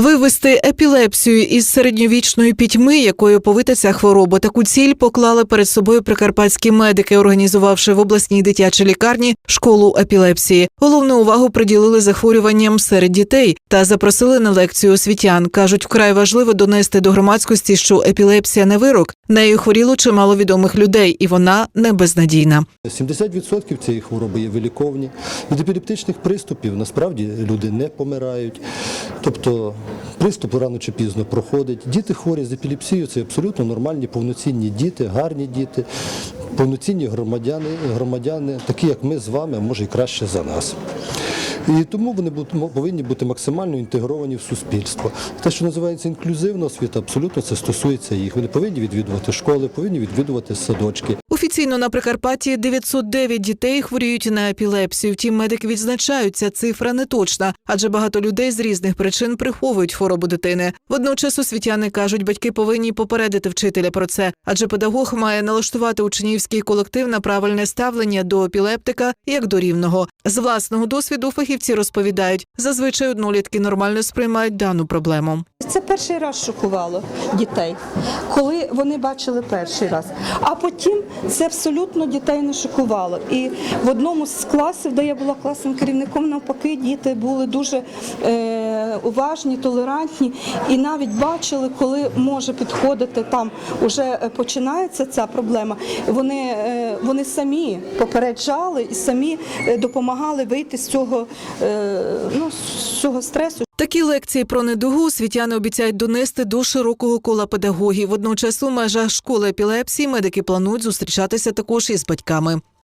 Вивести епілепсію із середньовічної пітьми, якою повита ця хвороба, таку ціль поклали перед собою прикарпатські медики, організувавши в обласній дитячій лікарні школу епілепсії. Головну увагу приділили захворюванням серед дітей та запросили на лекцію освітян. кажуть, вкрай важливо донести до громадськості, що епілепсія не вирок. Нею хворіло чимало відомих людей, і вона не безнадійна. 70% цієї хвороби є виліковні. Від епілептичних приступів насправді люди не помирають. Тобто приступ рано чи пізно проходить. Діти хворі з епілепсією це абсолютно нормальні, повноцінні діти, гарні діти, повноцінні громадяни, громадяни, такі як ми з вами, а може і краще за нас. І тому вони повинні бути максимально інтегровані в суспільство. Те, що називається інклюзивна освіта, абсолютно це стосується їх. Вони повинні відвідувати школи, повинні відвідувати садочки. Офіційно на Прикарпатті 909 дітей хворіють на епілепсію. Втім, медики відзначають, ця цифра не точна, адже багато людей з різних причин приховують хворобу дитини. Водночас освітяни кажуть, батьки повинні попередити вчителя про це, адже педагог має налаштувати учнівський колектив на правильне ставлення до епілептика як до рівного. З власного досвіду фахівці розповідають, зазвичай однолітки нормально сприймають дану проблему. Це перший раз шокувало дітей, коли вони бачили перший раз. А потім це абсолютно дітей не шокувало. І в одному з класів, де я була класним керівником, навпаки, діти були дуже е, уважні, толерантні і навіть бачили, коли може підходити там, уже починається ця проблема. Вони, е, вони самі попереджали і самі е, допомагали вийти з цього, е, ну, з цього стресу. Такі лекції про недугу освітяни обіцяють донести до широкого кола педагогів. Водночас у межах школи епілепсії медики планують зустрічатися також із батьками.